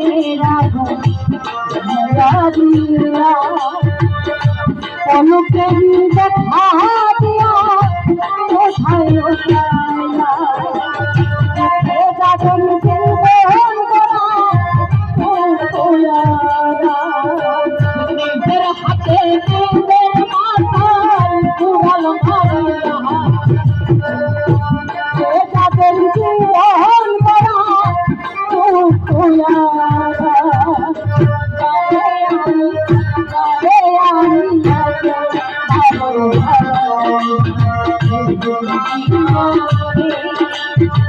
মনের আগুন দিয়া পলকে দেখা দিয়া কোথায় লুকাইলা এ Thank you.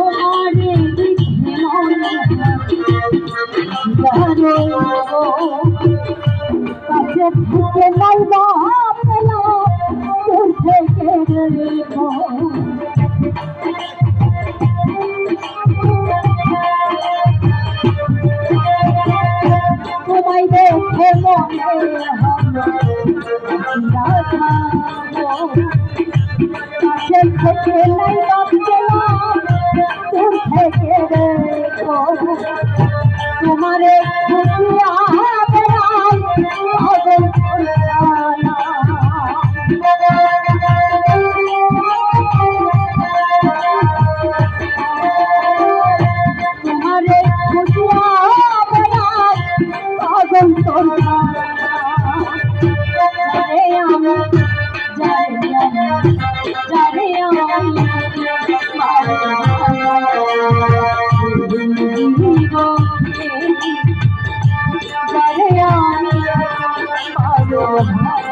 তোমারে দেখে মনে কাছে থেকে নাই বাপলা দূর থেকে তোমায় দেখে মনে হবে কাছে থেকে নাই থেকে দেখো তোমারে খুশিয়া Buat.